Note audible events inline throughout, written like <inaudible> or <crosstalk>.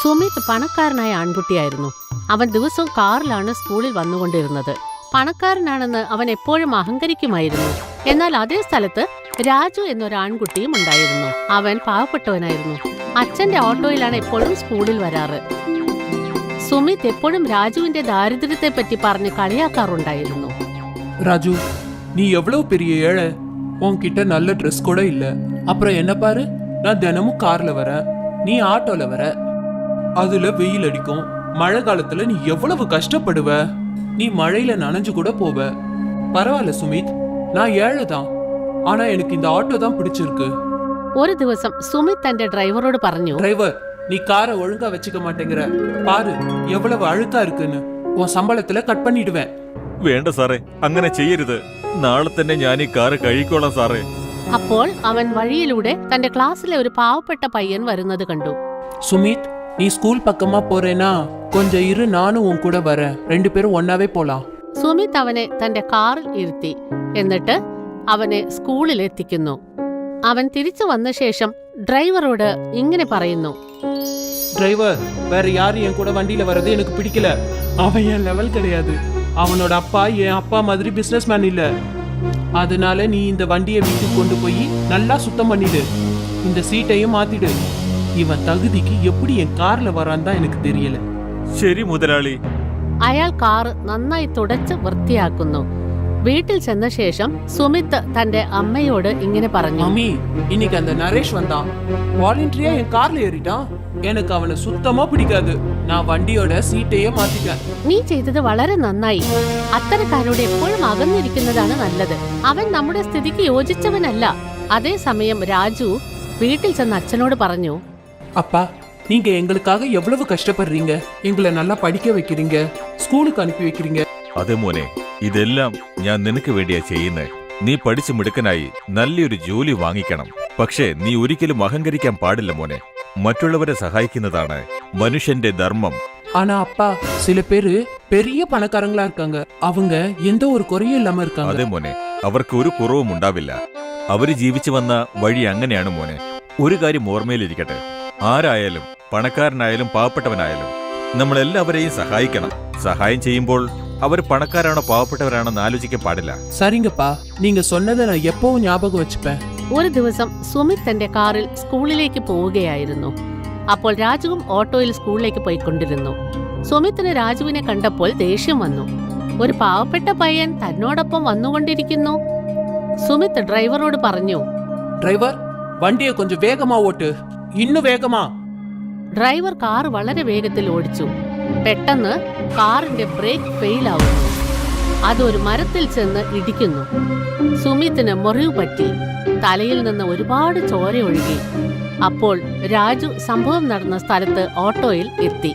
സുമിത് പണക്കാരനായ ആൺകുട്ടിയായിരുന്നു അവൻ ദിവസവും കാറിലാണ് സ്കൂളിൽ വന്നുകൊണ്ടിരുന്നത് പണക്കാരനാണെന്ന് അവൻ എപ്പോഴും അഹങ്കരിക്കുമായിരുന്നു എന്നാൽ അതേ സ്ഥലത്ത് രാജു എന്നൊരു ആൺകുട്ടിയും ഉണ്ടായിരുന്നു അവൻ പാവപ്പെട്ടവനായിരുന്നു അച്ഛന്റെ ഓട്ടോയിലാണ് എപ്പോഴും സ്കൂളിൽ വരാറ് സുമിത് എപ്പോഴും രാജുവിന്റെ ദാരിദ്ര്യത്തെ പറ്റി പറഞ്ഞ് കളിയാക്കാറുണ്ടായിരുന്നു ராஜு நீ எவ்வளவு பெரிய ஏழை உன்கிட்ட நல்ல ட்ரெஸ் கூட இல்ல அப்புறம் என்ன பாரு நான் தினமும் கார்ல வரேன் நீ ஆட்டோல வர அதுல வெயில் அடிக்கும் மழை காலத்துல நீ எவ்வளவு கஷ்டப்படுவ நீ மழையில நனைஞ்சு கூட போவ பரவாயில்ல சுமித் நான் ஏழை தான் ஆனா எனக்கு இந்த ஆட்டோ தான் பிடிச்சிருக்கு ഒരു ദിവസം സുമിത് തന്റെ ഡ്രൈവറോട് പറഞ്ഞു டிரைவர் நீ காரை ஒழுங்கா வச்சுக்க மாட்டேங்கிற பாரு எவ்வளவு அழுக்கா இருக்குன்னு உன் சம்பளத்துல கட் பண்ணிடுவேன் വേണ്ട സാറേ അങ്ങനെ ചെയ്യരുത് നാളെ തന്നെ ഞാൻ ഈ കാറ് കഴിക്കോളാം സാറേ അപ്പോൾ അവൻ വഴിയിലൂടെ തന്റെ ക്ലാസ്സിലെ ഒരു പാവപ്പെട്ട പയ്യൻ വരുന്നത് കണ്ടു சுமித் நீ ஸ்கூல் பக்கமா போறேனா கொஞ்சம் இரு நானும் உன் கூட வரேன் ரெண்டு பேரும் ஒன்னாவே போலாம் സുമിത് അവനെ തന്റെ കാറിൽ ഇരുത്തി എന്നിട്ട് അവനെ സ്കൂളിൽ എത്തിക്കുന്നു അവൻ തിരിച്ചു വന്ന ശേഷം ഡ്രൈവറോട് ഇങ്ങനെ പറയുന്നു டிரைவர் வேற யாரும் என் கூட வண்டியில வர்றது எனக்கு பிடிக்கல அவன் என் லெவல் கிடையாது அவனோட அப்பா என் அப்பா மாதிரி பிசினஸ் மேன் இல்ல அதனால நீ இந்த வண்டியை வீட்டுக்கு கொண்டு போய் நல்லா சுத்தம் பண்ணிடு இந்த சீட்டையும் மாத்திடு இவன் தகுதிக்கு எப்படி என் கார்ல வரான்னு தான் எனக்கு தெரியல ശരി മുതലാളി അയാൾ കാറ് നന്നായി തുടച്ച് വൃത്തിയാക്കുന്നു വീട്ടിൽ ചെന്ന ശേഷം സുമിത് തന്റെ അമ്മയോട് ഇങ്ങനെ പറഞ്ഞു மம்மி இன்னைக்கு அந்த நரேஷ் வந்தான் வாலண்டியரா என் கார்ல ஏறிட்டான் எனக்கு அவனை சுத்தமா பிடிக்காது நான் வண்டியோட சீட்டையே மாத்திட்டேன் നീ ചെയ്തത് വളരെ നന്നായി അത്തരക്കാരോട് എപ്പോഴും അകന്നിരിക്കുന്നതാണ് നല്ലത് അവൻ നമ്മുടെ സ്ഥിതിക്ക് യോജിച്ചവനല്ല അതേസമയം രാജു വീട്ടിൽ ചെന്ന് അച്ഛനോട് പറഞ്ഞു அப்பா நீங்க எங்களுக்காக எவ்வளவு கஷ்டப்படுறீங்க எங்களை நல்லா படிக்க வைக்கிறீங்க ஸ்கூலுக்கு அனுப்பி வைக்கிறீங்க അതെ മോനെ ഇതെല്ലാം ഞാൻ നിനക്ക് വേണ്ടിയാ ചെയ്യുന്നേ നീ പഠിച്ചു മിടുക്കനായി നല്ലൊരു ജോലി വാങ്ങിക്കണം പക്ഷേ നീ ഒരിക്കലും അഹങ്കരിക്കാൻ പാടില്ല മോനെ മറ്റുള്ളവരെ സഹായിക്കുന്നതാണ് മനുഷ്യന്റെ ധർമ്മം ஆனா அப்பா சில பேரு பெரிய பணக்காரங்களா இருக்காங்க அவங்க எந்த ஒரு குறையும் இல்லாம இருக்காங்க അതെ മോനെ അവർക്ക് ഒരു കുറവും ഉണ്ടാവില്ല അവര് ജീവിച്ചു വന്ന വഴി അങ്ങനെയാണ് മോനെ ഒരു കാര്യം ഓർമ്മയിലിരിക്കട്ടെ ആരായാലും പണക്കാരനായാലും പാവപ്പെട്ടവനായാലും നമ്മൾ എല്ലാവരെയും സഹായിക്കണം സഹായം ചെയ്യുമ്പോൾ അവർ പണക്കാരാണോ പാവപ്പെട്ടവരാണെന്ന് ആലോചിക്കാൻ പാടില്ല சரிங்கப்பா நீங்க சொன்னதை நான் எப்பவும் ஞாபகம் வச்சுப்பேன் ഒരു ദിവസം സുമിത് തന്റെ കാറിൽ സ്കൂളിലേക്ക് പോവുകയായിരുന്നു അപ്പോൾ രാജുവും ഓട്ടോയിൽ സ്കൂളിലേക്ക് പോയിക്കൊണ്ടിരുന്നു സുമിത്തിന് രാജുവിനെ കണ്ടപ്പോൾ ദേഷ്യം വന്നു ഒരു പാവപ്പെട്ട പയ്യൻ തന്നോടൊപ്പം വന്നുകൊണ്ടിരിക്കുന്നു സുമിത് ഡ്രൈവറോട് പറഞ്ഞു டிரைவர் வண்டியை கொஞ்சம் வேகமா ஓட்டு இன்னும் வேகமா ഡ്രൈവർ കാർ വളരെ വേഗത്തിൽ ഓടിച്ചു പെട്ടെന്ന് കാറിന്റെ ബ്രേക്ക് ഫെയിൽ ആവുന്നു അതൊരു മരത്തിൽ ചെന്ന് ഇടിക്കുന്നു സുമിത്തിന് മുറിവ് പറ്റി തലയിൽ നിന്ന് ഒരുപാട് ചോര ഒഴുകി അപ്പോൾ രാജു സംഭവം നടന്ന സ്ഥലത്ത് ഓട്ടോയിൽ എത്തി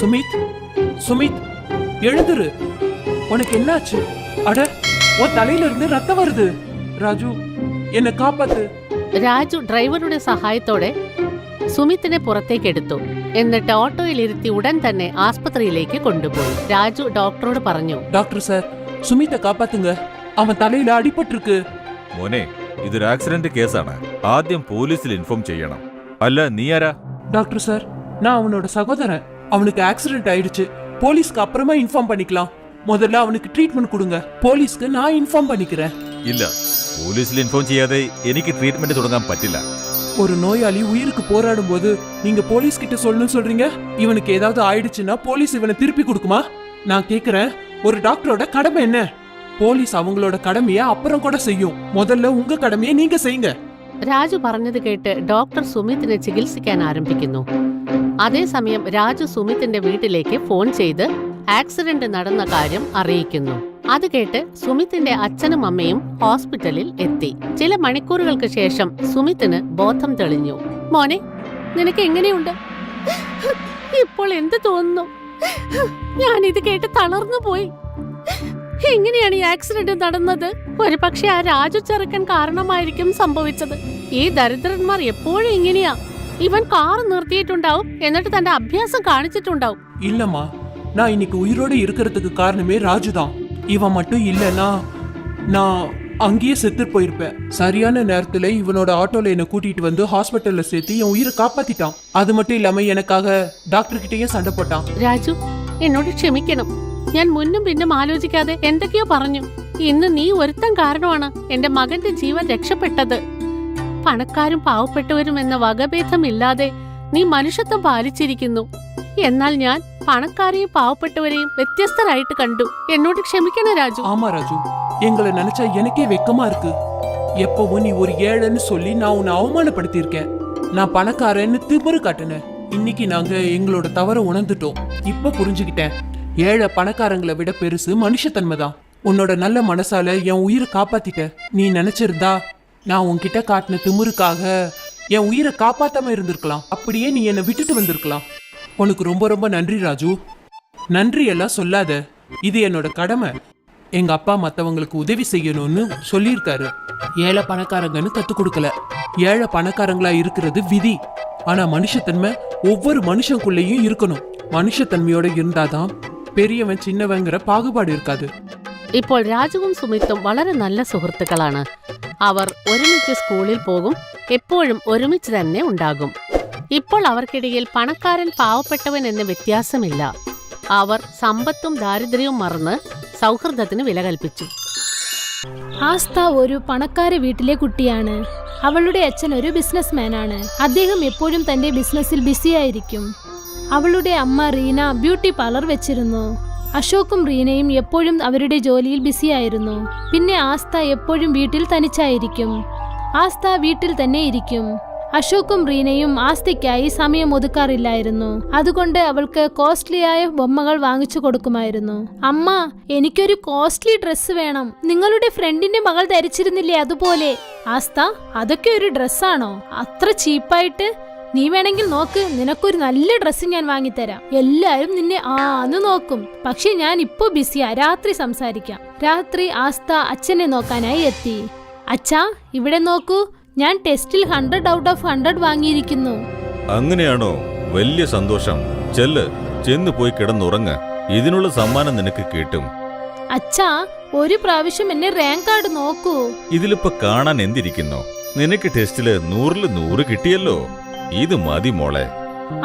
சுமித் சுமித் எழுந்துரு உனக்கு என்னாச்சு அட உன் தலையில இருந்து ரத்தம் வருது ராஜு என்னை காப்பாத்து രാജു ഡ്രൈവറുടെ സഹായത്തോടെ സുമിത്തിനെ പുറത്തേക്കെടുത്തു എന്നിട്ട് ഓട്ടോയിൽ ഇരുത്തി ഉടൻ തന്നെ ആസ്പത്രിയിലേക്ക് കൊണ്ടുപോയി രാജു ഡോക്ടറോട് പറഞ്ഞു டாக்டர் சார் சுமித்தை காப்பாத்துங்க அவன் தலையில அடிபட்டிருக்கு മോനെ ഇതൊരു ആക്സിഡന്റ് കേസാണ് ആദ്യം പോലീസിൽ ഇൻഫോം ചെയ്യണം അല്ല നീ ആരാ டாக்டர் சார் நான் அவனோட சகோதரன் அவனுக்கு ஆக்சிடென்ட் ஆயிடுச்சு போலீஸ்க்கு அப்புறமா இன்ஃபார்ம் பண்ணிக்கலாம் முதல்ல அவனுக்கு ட்ரீட்மெண்ட் கொடுங்க போலீஸ்க்கு நான் இன்ஃபார்ம் பண்ணிக்கிறேன் ഇല്ല പോലീസിൽ ഇൻഫോം ചെയ്യാതെ എനിക്ക് ട്രീറ്റ്മെന്റ് തുടങ്ങാൻ പറ്റില്ല ஒரு நோயாளி உயிருக்கு போராடும் போது நீங்க போலீஸ் கிட்ட சொல்லணும்னு சொல்றீங்க இவனுக்கு ஏதாவது ஆயிடுச்சுன்னா போலீஸ் இவனை திருப்பி கொடுக்குமா நான் கேக்குறேன் ஒரு டாக்டரோட கடமை என்ன போலீஸ் அவங்களோட கடமையை அப்புறம் கூட செய்யும் முதல்ல உங்க கடமையை நீங்க செய்யுங்க രാജു പറഞ്ഞത് കേട്ട് ഡോക്ടർ സുമിത്തിനെ ചികിത്സിക്കാൻ ആരംഭിക്കുന്നു അതേസമയം രാജു സുമിത്തിന്റെ വീട്ടിലേക്ക് ഫോൺ ചെയ്ത് ആക്സിഡന്റ് നടന്ന കാര്യം അറിയിക്കുന്നു അത് കേട്ട് സുമിത്തിന്റെ അച്ഛനും അമ്മയും ഹോസ്പിറ്റലിൽ എത്തി ചില മണിക്കൂറുകൾക്ക് ശേഷം സുമിത്തിന് ബോധം തെളിഞ്ഞു മോനെ നിനക്ക് എങ്ങനെയുണ്ട് ഇപ്പോൾ എന്ത് തോന്നുന്നു ഞാൻ ഇത് കേട്ട് തളർന്നു പോയി എങ്ങനെയാണ് ഈ ആക്സിഡന്റ് നടന്നത് ഒരു പക്ഷെ ആ രാജു ചെറുക്കൻ കാരണമായിരിക്കും സംഭവിച്ചത് ഈ ദരിദ്രന്മാർ എപ്പോഴും ഇങ്ങനെയാ ഇവൻ കാർ നിർത്തിയിട്ടുണ്ടാവും എന്നിട്ട് തന്റെ അഭ്യാസം കാണിച്ചിട്ടുണ്ടാവും இல்லம்மா நான் இன்னைக்கு உயிரோட இருக்கிறதுக்கு காரணமே ராஜு தான் இவன் மட்டும் இல்லைன்னா நான் அங்கேயே செத்து போயிருப்பேன் சரியான நேரத்துல இவனோட ஆட்டோல என்னை கூட்டிட்டு வந்து ஹாஸ்பிட்டல்ல சேர்த்து என் உயிரை காப்பாத்திட்டான் அது மட்டும் இல்லாம எனக்காக டாக்டர் கிட்டயும் சண்டை போட்டான் രാജു എന്നോട് ക്ഷമിക്കണം ഞാൻ മുന്നും പിന്നും ആലോചിക്കാതെ എന്തൊക്കെയോ പറഞ്ഞു ഇന്ന് നീ ഒരുത്തം കാരണമാണ് എന്റെ മകന്റെ ജീവൻ രക്ഷപ്പെട്ടത് പണക്കാരും പാവപ്പെട്ടവരും എന്ന വകഭേദമില്ലാതെ നീ മനുഷ്യത്വം പാലിച്ചിരിക്കുന്നു എന്നാൽ ഞാൻ പണക്കാരെയും പാവപ്പെട്ടവരെയും വ്യത്യസ്തരായിട്ട് കണ്ടു എന്നോട് ക്ഷമിക്കണം രാജു ஆமா ராஜு எங்களை நினைச்சா எனக்கே வெக்கமா இருக்கு எப்பவும் நீ ஒரு ஏழைன்னு சொல்லி நான் உன்னை அவமானப்படுத்தியிருக்கேன் நான் பணக்காரன்னு திமிரு காட்டினேன் இன்னைக்கு நாங்க எங்களோட தவற உணர்ந்துட்டோம் இப்ப புரிஞ்சுக்கிட்டேன் ஏழை பணக்காரங்களை விட பெருசு மனுஷத்தன்மை தான் உன்னோட நல்ல மனசால என் உயிரை காப்பாத்திட்ட நீ நினைச்சிருந்தா நான் உன்கிட்ட காட்டின திமிருக்காக என் உயிரை காப்பாத்தாம இருந்திருக்கலாம் அப்படியே நீ என்னை விட்டுட்டு வந்திருக்கலாம் உனக்கு ரொம்ப ரொம்ப நன்றி ராஜு நன்றி எல்லாம் சொல்லாத இது என்னோட கடமை எங்க அப்பா மத்தவங்களுக்கு உதவி செய்யணும்னு சொல்லியிருக்காரு ஏழை பணக்காரங்கன்னு கத்து கொடுக்கல ஏழை பணக்காரங்களா இருக்கிறது விதி ஆனா மனுஷத்தன்மை ஒவ்வொரு மனுஷனுக்குள்ளேயும் இருக்கணும் மனுஷத்தன்மையோட இருந்தாதான் பெரியவன் சின்னவங்கிற பாகுபாடு இருக்காது ഇപ്പോൾ രാജുവും സുമിത്തും വളരെ നല്ല സുഹൃത്തുക്കളാണ് അവർ ഒരുമിച്ച് സ്കൂളിൽ പോകും എപ്പോഴും ഒരുമിച്ച് തന്നെ ഉണ്ടാകും ഇപ്പോൾ അവർക്കിടയിൽ പണക്കാരൻ പാവപ്പെട്ടവൻ എന്ന വ്യത്യാസമില്ല. അവർ സമ്പത്തും ദാരിദ്ര്യവും മറന്ന് സൗഹൃദത്തിന് വില കൽപ്പിച്ചു. ആസ്ത ഒരു പണക്കാര വീട്ടിലെ കുട്ടിയാണ്. അവളുടെ അച്ഛൻ ഒരു ബിസിനസ്മാൻ ആണ് അദ്ദേഹം എപ്പോഴും തന്റെ ബിസിനസ്സിൽ ബിസിയായിരിക്കും അവളുടെ അമ്മ റീന ബ്യൂട്ടി പാർലർ വെച്ചിരുന്നു. അശോക്കും റീനയും എപ്പോഴും അവരുടെ ജോലിയിൽ ബിസിയായിരുന്നു പിന്നെ ആസ്ത എപ്പോഴും വീട്ടിൽ തനിച്ചായിരിക്കും. ആസ്ത വീട്ടിൽ തന്നെ ഇരിക്കും. അശോക്കും റീനയും ആസ്തിക്കായി സമയം ഒതുക്കാറില്ലായിരുന്നു. അതുകൊണ്ട് അവൾക്ക് കോസ്റ്റ്ലിയായ ബൊമ്മകൾ വാങ്ങിച്ചു കൊടുക്കുമായിരുന്നു. അമ്മ എനിക്കൊരു കോസ്റ്റ്ലി ഡ്രസ്സ് വേണം. നിങ്ങളുടെ ഫ്രണ്ടിന്റെ മകൾ ധരിച്ചിരുന്നില്ലേ അതുപോലെ? ആസ്ത അതൊക്കെ ഒരു ഡ്രസ്സാണോ? അത്ര ചീപ്പായിട്ട്? നീ വേണമെങ്കിൽ നോക്ക് നിനക്കൊരു നല്ല ഡ്രസ്സ് ഞാൻ വാങ്ങിത്തരാം. എല്ലാരും നിന്നെ ആ ആന്ന് നോക്കും. പക്ഷെ ഞാൻ ഇപ്പോ ബിസിയാ രാത്രി സംസാരിക്കാം. രാത്രി ആസ്ത അച്ഛനെ നോക്കാനായി എത്തി. അച്ഛാ ഇവിടെ നോക്കൂ. ഞാൻ ടെസ്റ്റിൽ ഹൺഡ്രഡ് ഔട്ട് ഓഫ് ഹൺഡ്രഡ് വാങ്ങിയിരിക്കുന്നു. അങ്ങനെയാണോ? വലിയ സന്തോഷം. ചെല്ല് ചെന്ന് പോയി കിടന്നുറങ്ങ. ഇതിനുള്ള സമ്മാനം നിനക്ക് കിട്ടും. അച്ഛാ ഒരു പ്രാവശ്യം എന്നെ റാങ്ക് കാർഡ് നോക്കൂ. ഇതിലിപ്പോ കാണാൻ എന്തിരിക്കുന്നു? നിനക്ക് ടെസ്റ്റിൽ നൂറിൽ നൂറ് കിട്ടിയല്ലോ? ഇത് മതി മോളെ.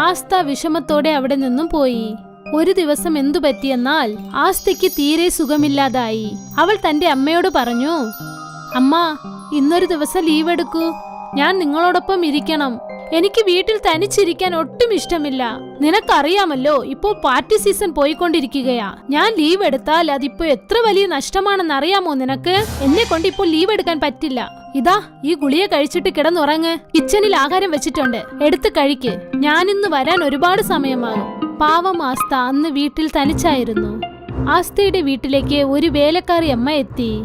ആസ്ത വിഷമത്തോടെ അവിടെ നിന്നും പോയി. ഒരു ദിവസം എന്തു പറ്റിയെന്നാൽ ആസ്തയ്ക്ക് തീരെ സുഖമില്ലാതായി. അവൾ തന്റെ അമ്മയോട് പറഞ്ഞു അമ്മ ഇന്നൊരു ദിവസം ലീവ് എടുക്കൂ. ഞാൻ നിങ്ങളോടൊപ്പം ഇരിക്കണം. എനിക്ക് വീട്ടിൽ തനിച്ചിരിക്കാൻ ഒട്ടും ഇഷ്ടമില്ല. നിനക്കറിയാമല്ലോ ഇപ്പോ പാർട്ടി സീസൺ പോയിക്കൊണ്ടിരിക്കുകയാ. ഞാൻ ലീവ് എടുത്താൽ അതിപ്പോ എത്ര വലിയ നഷ്ടമാണെന്ന് അറിയാമോ നിനക്ക്? എന്നെ കൊണ്ട് ഇപ്പോൾ ലീവ് എടുക്കാൻ പറ്റില്ല. ഇതാ ഈ ഗുളിയ കഴിച്ചിട്ട് കിടന്നുറങ്ങ്. കിച്ചണിൽ ആഹാരം വെച്ചിട്ടുണ്ട്. എടുത്ത് കഴിക്ക്. ഞാനിന്ന് വരാൻ ഒരുപാട് സമയമാകും. പാവം ആസ്ത അന്ന് വീട്ടിൽ തനിച്ചായിരുന്നു. ആസ്തയുടെ വീട്ടിലേക്ക് ഒരു വേലക്കാരി അമ്മ എത്തി.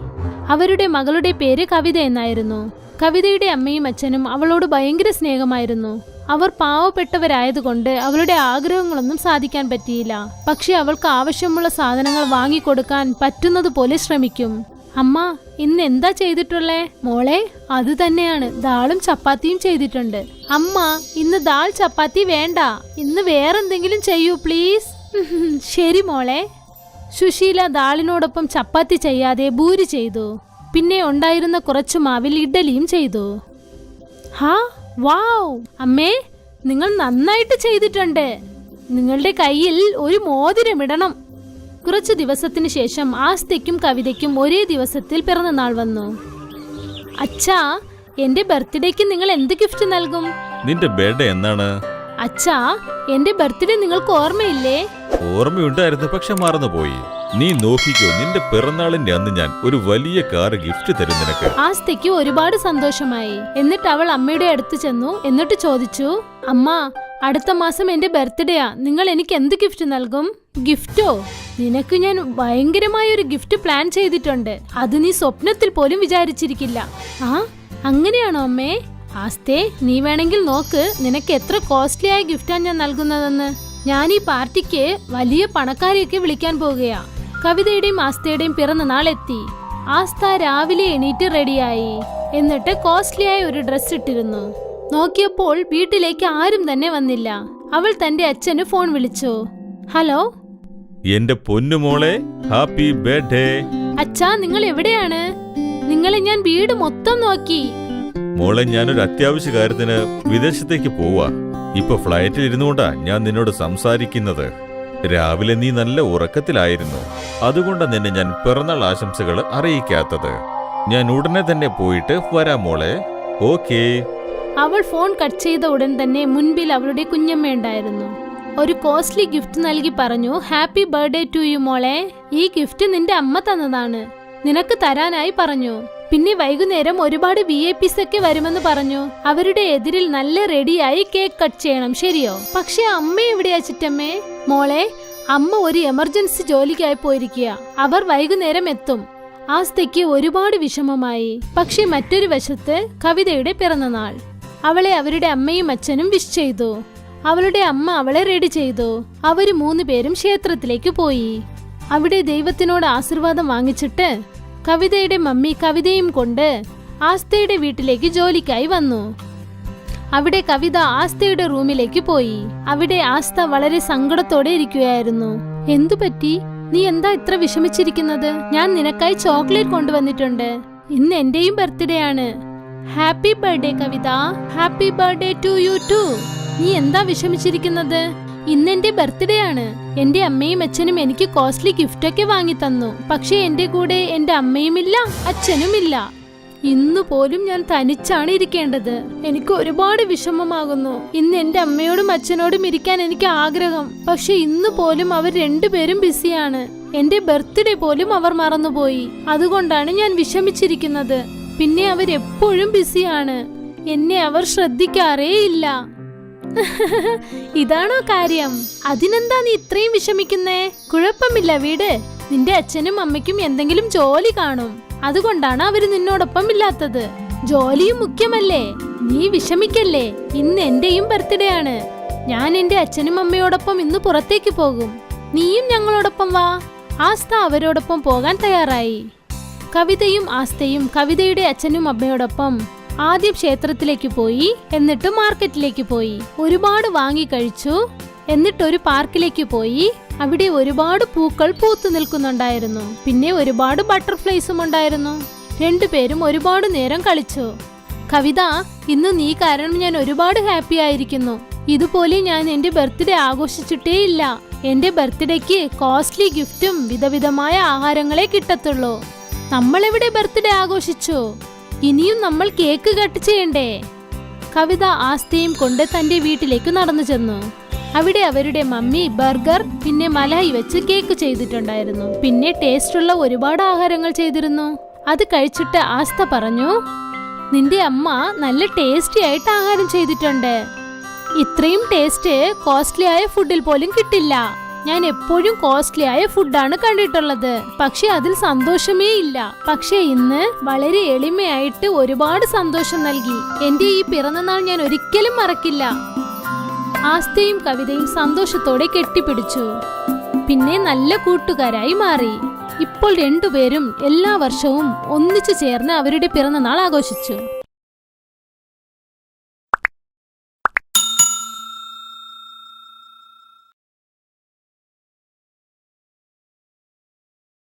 അവരുടെ മകളുടെ പേര് കവിത എന്നായിരുന്നു. കവിതയുടെ അമ്മയും അച്ഛനും അവളോട് ഭയങ്കര സ്നേഹമായിരുന്നു. അവർ പാവപ്പെട്ടവരായതുകൊണ്ട് അവളുടെ ആഗ്രഹങ്ങളൊന്നും സാധിക്കാൻ പറ്റിയില്ല. പക്ഷെ അവൾക്ക് ആവശ്യമുള്ള സാധനങ്ങൾ വാങ്ങിക്കൊടുക്കാൻ പറ്റുന്നതുപോലെ ശ്രമിക്കും. അമ്മ ഇന്ന് എന്താ ചെയ്തിട്ടുള്ളേ? മോളെ അത് തന്നെയാണ്. ദാളും ചപ്പാത്തിയും ചെയ്തിട്ടുണ്ട്. അമ്മ ഇന്ന് ദാൾ ചപ്പാത്തി വേണ്ട. ഇന്ന് വേറെന്തെങ്കിലും ചെയ്യൂ പ്ലീസ്. ശരി മോളെ. സുശീല ദാളിനോടൊപ്പം ചപ്പാത്തി ചെയ്യാതെ ഭൂരി ചെയ്തു. പിന്നെ ഉണ്ടായിരുന്ന കുറച്ചു മാവിൽ ഇഡ്ഡലിയും ചെയ്തു. ഹാ വാവ്! അമ്മേ നിങ്ങൾ നന്നായിട്ട് ചെയ്തിട്ടുണ്ട്. നിങ്ങളുടെ കയ്യിൽ ഒരു മോതിരമിടണം കുറച്ചു ദിവസത്തിന് ശേഷം ആസ്തിക്കും കവിതയ്ക്കും ഒരേ ദിവസത്തിൽ പിറന്നനാൾ വന്നു. അച്ഛാ എന്റെ ബർത്ത്ഡേക്ക് നിങ്ങൾ എന്ത് ഗിഫ്റ്റ് നൽകും? നിന്റെ ബർത്ത്ഡേ എന്നാണ് അച്ഛാ എന്റെ ബർത്ത്ഡേ നിങ്ങൾക്ക് ഓർമ്മയില്ലേ? ഓർമ്മയുണ്ടായിരുന്നു പക്ഷെ മറന്നുപോയി. നീ നോക്കിക്കോ നിന്റെ പിറന്നാളിന്റെ അന്ന് ഞാൻ ഒരു വലിയ കാർ ഗിഫ്റ്റ് തരും നിനക്ക്. ആസ്തയ്ക്ക് ഒരുപാട് സന്തോഷമായി. എന്നിട്ട് അവൾ അമ്മയുടെ അടുത്ത് ചെന്നു എന്നിട്ട് ചോദിച്ചു അമ്മ അടുത്ത മാസം എന്റെ ബർത്ത്ഡേയാ നിങ്ങൾ എനിക്ക് എന്ത് ഗിഫ്റ്റ് നൽകും? ഗിഫ്റ്റോ? നിനക്ക് ഞാൻ ഭയങ്കരമായ ഒരു ഗിഫ്റ്റ് പ്ലാൻ ചെയ്തിട്ടുണ്ട്. അത് നീ സ്വപ്നത്തിൽ പോലും വിചാരിച്ചിരിക്കില്ല. ആ അങ്ങനെയാണോ അമ്മേ? ആസ്തേ നീ വേണമെങ്കിൽ നോക്ക് നിനക്ക് എത്ര കോസ്റ്റ്ലി ആയ ഗിഫ്റ്റാ ഞാൻ നൽകുന്നതെന്ന്. ഞാൻ ഈ പാർട്ടിക്ക് വലിയ പണക്കാരെയൊക്കെ വിളിക്കാൻ പോകുകയാ കവിതയുടെയും ആസ്തയുടെയും പിറന്നനാൾ എത്തി ആസ്ത രാവിലെ എണീറ്റ് റെഡിയായി. എന്നിട്ട് കോസ്റ്റ്ലിയായ ഒരു ഡ്രസ് ഇട്ടിരുന്നു. നോക്കിയപ്പോൾ വീട്ടിലേക്ക് ആരും തന്നെ വന്നില്ല. അവൾ തന്റെ അച്ഛന് ഫോൺ വിളിച്ചു. ഹലോ? എന്റെ പൊന്നുമോളെ ഹാപ്പി ബർത്ത്ഡേ. അച്ഛാ നിങ്ങൾ എവിടെയാണ്? നിങ്ങളെ ഞാൻ വീട് മൊത്തം നോക്കി. മോളെ ഞാനൊരു അത്യാവശ്യ കാര്യത്തിന് വിദേശത്തേക്ക് പോവാ. ഇപ്പൊ ഫ്ലൈറ്റിൽ ഇരുന്നുകൊണ്ടാ ഞാൻ നിന്നോട് സംസാരിക്കുന്നത്. രാവിലെ നീ നല്ല ഉറക്കത്തിലായിരുന്നു. അതുകൊണ്ടാ നിന്നെ ഞാൻ പിറന്നാൾ ആശംസകൾ അറിയിക്കാത്തത്. ഞാൻ ഉടനെ തന്നെ പോയിട്ട് വരാം മോളെ. ഓക്കേ. അവൾ ഫോൺ കട്ട് ചെയ്ത ഉടൻ തന്നെ മുൻപിൽ അവളുടെ കുഞ്ഞമ്മ ഉണ്ടായിരുന്നു. ഒരു കോസ്റ്റ്ലി ഗിഫ്റ്റ് നൽകി പറഞ്ഞു ഹാപ്പി ബർത്ത്ഡേ ടു യു മോളെ. ഈ ഗിഫ്റ്റ് നിന്റെ അമ്മ തന്നതാണ്. നിനക്ക് തരാനായി പറഞ്ഞു. പിന്നെ വൈകുന്നേരം ഒരുപാട് വി ഐ പിസ് ഒക്കെ വരുമെന്ന് പറഞ്ഞു. അവരുടെ എതിരിൽ നല്ല റെഡിയായി കേക്ക് കട്ട് ചെയ്യണം ശരിയോ? പക്ഷെ അമ്മ എവിടെയാ ചിറ്റമ്മേ? മോളെ അമ്മ ഒരു എമർജൻസി ജോലിക്കായി പോയിരിക്കുക. അവർ വൈകുന്നേരം എത്തും. ആസ്തയ്ക്ക് ഒരുപാട് വിഷമമായി. പക്ഷെ മറ്റൊരു വശത്ത് കവിതയുടെ പിറന്നനാൾ അവളെ അവരുടെ അമ്മയും അച്ഛനും വിഷ് ചെയ്തു. അവളുടെ അമ്മ അവളെ റെഡി ചെയ്തു. അവർ മൂന്നുപേരും ക്ഷേത്രത്തിലേക്ക് പോയി. അവിടെ ദൈവത്തിനോട് ആശീർവാദം വാങ്ങിച്ചിട്ട് കവിതയുടെ മമ്മി കവിതയും കൊണ്ട് ആസ്തയുടെ വീട്ടിലേക്ക് ജോലിക്കായി വന്നു. അവിടെ കവിത ആസ്തയുടെ റൂമിലേക്ക് പോയി. അവിടെ ആസ്ത വളരെ സങ്കടത്തോടെ ഇരിക്കുകയായിരുന്നു. എന്തു പറ്റി? നീ എന്താ ഇത്ര വിഷമിച്ചിരിക്കുന്നത്? ഞാൻ നിനക്കായി ചോക്ലേറ്റ് കൊണ്ടുവന്നിട്ടുണ്ട്. ഇന്ന് എന്റെയും ബർത്ത്ഡേ ആണ്. Happy birthday Kavitha. Happy birthday to you too. നീ എന്താ വിഷമിച്ചിരിക്കുന്നത്? ഇന്ന് എന്റെ ബർത്ത്ഡേ ആണ്. എന്റെ അമ്മയും അച്ഛനും എനിക്ക് കോസ്റ്റ്ലി ഗിഫ്റ്റ് ഒക്കെ വാങ്ങി തന്നു. പക്ഷെ എന്റെ കൂടെ എന്റെ അമ്മയുമില്ല അച്ഛനുമില്ല. ഇന്നു പോലും ഞാൻ തനിച്ചാണ് ഇരിക്കേണ്ടത്. എനിക്ക് ഒരുപാട് വിഷമമാകുന്നു. ഇന്ന് എന്റെ അമ്മയോടും അച്ഛനോടും ഇരിക്കാൻ എനിക്ക് ആഗ്രഹം. പക്ഷെ ഇന്ന് പോലും അവർ രണ്ടുപേരും ബിസിയാണ് എന്റെ ബർത്ത്ഡേ പോലും അവർ മറന്നുപോയി. അതുകൊണ്ടാണ് ഞാൻ വിഷമിച്ചിരിക്കുന്നത്. പിന്നെ അവരെപ്പോഴും ബിസിയാണ് എന്നെ അവർ ശ്രദ്ധിക്കാറേ ഇല്ല <laughs> ഇതാണോ കാര്യം? അതിനെന്താ നീ ഇത്രയും വിഷമിക്കുന്നേ? കുഴപ്പമില്ല വീട്. നിന്റെ അച്ഛനും അമ്മയ്ക്കും എന്തെങ്കിലും ജോലി കാണും. അതുകൊണ്ടാണ് അവർ നിന്നോടൊപ്പം ഇല്ലാത്തത്. ജോലിയും മുഖ്യമല്ലേ? നീ വിഷമിക്കല്ലേ? ഇന്ന് എന്റെയും ബർത്ത്ഡേ ആണ്. ഞാൻ എന്റെ അച്ഛനും അമ്മയോടൊപ്പം ഇന്ന് പുറത്തേക്ക് പോകും. നീയും ഞങ്ങളോടൊപ്പം വാ. ആസ്ത അവരോടൊപ്പം പോകാൻ തയ്യാറായി. കവിതയും ആസ്തയും കവിതയുടെ അച്ഛനും അമ്മയോടൊപ്പം ആദ്യം ക്ഷേത്രത്തിലേക്ക് പോയി എന്നിട്ട് മാർക്കറ്റിലേക്ക് പോയി. ഒരുപാട് വാങ്ങി കഴിച്ചു എന്നിട്ട് ഒരു പാർക്കിലേക്ക് പോയി. അവിടെ ഒരുപാട് പൂക്കൾ പൂത്തു നിൽക്കുന്നുണ്ടായിരുന്നു. പിന്നെ ഒരുപാട് ബട്ടർഫ്ലൈസും ഉണ്ടായിരുന്നു. രണ്ടുപേരും ഒരുപാട് നേരം കളിച്ചു. കവിത ഇന്ന് നീ കാരണം ഞാൻ ഒരുപാട് ഹാപ്പി ആയിരിക്കുന്നു. ഇതുപോലെ ഞാൻ എന്റെ ബർത്ത്ഡേ ആഘോഷിച്ചിട്ടേ ഇല്ല എന്റെ ബർത്ത്ഡേക്ക് കോസ്റ്റ്ലി ഗിഫ്റ്റും വിധവിധമായ ആഹാരങ്ങളെ കിട്ടത്തുള്ളൂ. നമ്മളെവിടെ ബർത്ത്ഡേ ആഘോഷിച്ചു? ഇനിയും നമ്മൾ കേക്ക് കട്ട് ചെയ്യണ്ടേ? കവിത ആസ്തയും കൊണ്ട് തന്റെ വീട്ടിലേക്ക് നടന്നു ചെന്നു. അവിടെ അവരുടെ മമ്മി ബർഗർ പിന്നെ മലായി വെച്ച് കേക്ക് ചെയ്തിട്ടുണ്ടായിരുന്നു. പിന്നെ ടേസ്റ്റുള്ള ഒരുപാട് ആഹാരങ്ങൾ ചെയ്തിരുന്നു. അത് കഴിച്ചിട്ട് ആസ്ത പറഞ്ഞു നിന്റെ അമ്മ നല്ല ടേസ്റ്റി ആയിട്ട് ആഹാരം ചെയ്തിട്ടുണ്ട്. ഇത്രയും ടേസ്റ്റ് കോസ്റ്റ്ലി ആയ ഫുഡിൽ പോലും കിട്ടില്ല. ഞാൻ എപ്പോഴും കോസ്റ്റ്ലി ആയ ഫുഡാണ് കണ്ടിട്ടുള്ളത്. പക്ഷെ അതിൽ സന്തോഷമേ ഇല്ല. പക്ഷെ ഇന്ന് വളരെ എളിമയായിട്ട് ഒരുപാട് സന്തോഷം നൽകി. എന്റെ ഈ പിറന്നനാൾ ഞാൻ ഒരിക്കലും മറക്കില്ല. ആസ്തയും കവിതയും സന്തോഷത്തോടെ കെട്ടിപ്പിടിച്ചു. പിന്നെ നല്ല കൂട്ടുകാരായി മാറി. ഇപ്പോൾ രണ്ടുപേരും എല്ലാ വർഷവും ഒന്നിച്ചു ചേർന്ന് അവരുടെ പിറന്നനാൾ ആഘോഷിച്ചു.